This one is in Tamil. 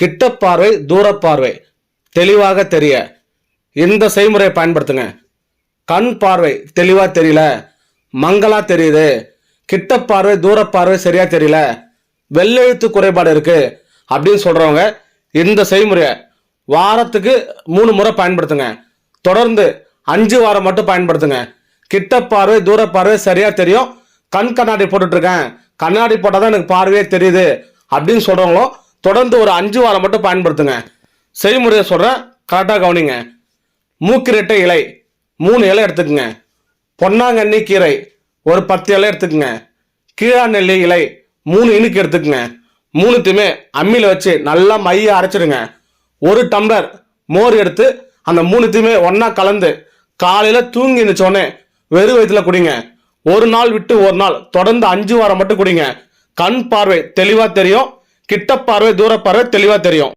கிட்ட பார்வை தூர பார்வை. தெளிவாக தெரிய. இந்த செய்முறையை பயன்படுத்துங்க. கண் பார்வை தெளிவாக தெரியல. மங்களாக தெரியுது. கிட்ட பார்வை தூர பார்வை சரியா தெரியல. வெள்ளெழுத்து குறைபாடு இருக்குது அப்படின்னு சொல்கிறவங்க இந்த செய்முறையை வாரத்துக்கு மூணு முறை பயன்படுத்துங்க. தொடர்ந்து அஞ்சு வாரம் மட்டும் பயன்படுத்துங்க. கிட்ட பார்வை தூர பார்வை தெரியும். கண் கண்ணாடி போட்டுட்ருக்கேன் கண்ணாடி போட்டால் தான் எனக்கு பார்வையே தெரியுது அப்படின்னு சொல்கிறவங்களும் தொடர்ந்து ஒரு அஞ்சு வாரம் மட்டும் பயன்படுத்துங்க. செய்முறையை சொல்கிறேன் கரெக்டாக கவனிங்க. மூக்கிரட்டை இலை மூணு இலை எடுத்துக்கோங்க. பொன்னாங்கண்ணி கீரை ஒரு பத்து இலை எடுத்துக்கோங்க. கீழாநெல்லி இலை மூணு இனுக்கு எடுத்துக்கோங்க. மூணுத்தையுமே அம்மியில் வச்சு நல்லா மைய அரைச்சிடுங்க. ஒரு டம்ளர் மோர் எடுத்து அந்த மூணுத்தையுமே ஒன்றா கலந்து காலையில் தூங்கி இருந்துச்சோடனே வெறும் வயிற்றுல குடிங்க. ஒரு நாள் விட்டு ஒரு நாள் தொடர்ந்து அஞ்சு வாரம் மட்டும் குடிங்க. கண் பார்வை தெளிவாக தெரியும். கிட்ட பார்வை தூர பார்வை தெளிவாக தெரியும்.